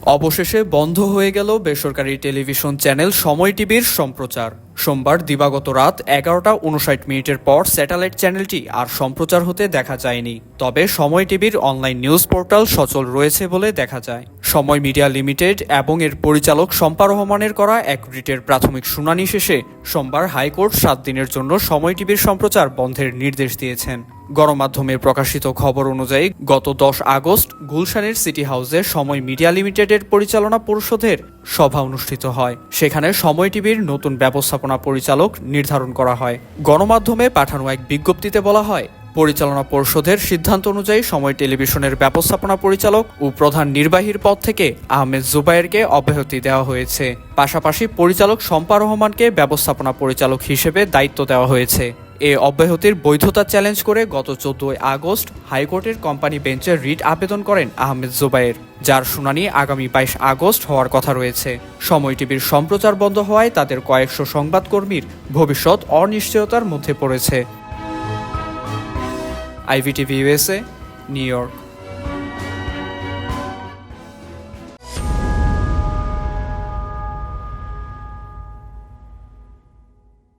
অবশেষে বন্ধ হয়ে গেল বেসরকারি টেলিভিশন চ্যানেল সময় টিভির সম্প্রচার। সোমবার দিবাগত রাত এগারোটা উনষাট মিনিটের পর স্যাটেলাইট চ্যানেলটি আর সম্প্রচার হতে দেখা যায়নি। তবে সময় টিভির অনলাইন নিউজ পোর্টাল সচল রয়েছে বলে দেখা যায়। সময় মিডিয়া লিমিটেড এবং এর পরিচালক শম্পা রহমানের করা এক রিটের প্রাথমিক শুনানি শেষে সোমবার হাইকোর্ট সাত দিনের জন্য সময় টিভির সম্প্রচার বন্ধের নির্দেশ দিয়েছেন। গণমাধ্যমে প্রকাশিত খবর অনুযায়ী, গত দশ আগস্ট গুলশানের সিটি হাউসে সময় মিডিয়া লিমিটেডের পরিচালনা পরিষদের সভা অনুষ্ঠিত হয়। সেখানে সময় টিভির নতুন ব্যবস্থাপনা পরিচালক নির্ধারণ করা হয়। গণমাধ্যমে পাঠানো এক বিজ্ঞপ্তিতে বলা হয়, পরিচালনা পরিষদের সিদ্ধান্ত অনুযায়ী সময় টেলিভিশনের ব্যবস্থাপনা পরিচালক ও প্রধান নির্বাহীর পদ থেকে আহমেদ জুবায়েরকে অব্যাহতি দেওয়া হয়েছে। পাশাপাশি পরিচালক শম্পা রহমানকে ব্যবস্থাপনা পরিচালক হিসেবে দায়িত্ব দেওয়া হয়েছে। এ অব্যাহতির বৈধতা চ্যালেঞ্জ করে গত চোদ্দই আগস্ট হাইকোর্টের কোম্পানি বেঞ্চে রিট আবেদন করেন আহমেদ জুবায়ের, যার শুনানি আগামী বাইশ আগস্ট হওয়ার কথা রয়েছে। সময় টিভির সম্প্রচার বন্ধ হওয়ায় তাদের কয়েকশো সংবাদকর্মীর ভবিষ্যৎ অনিশ্চয়তার মধ্যে পড়েছে। IVTV USA New York.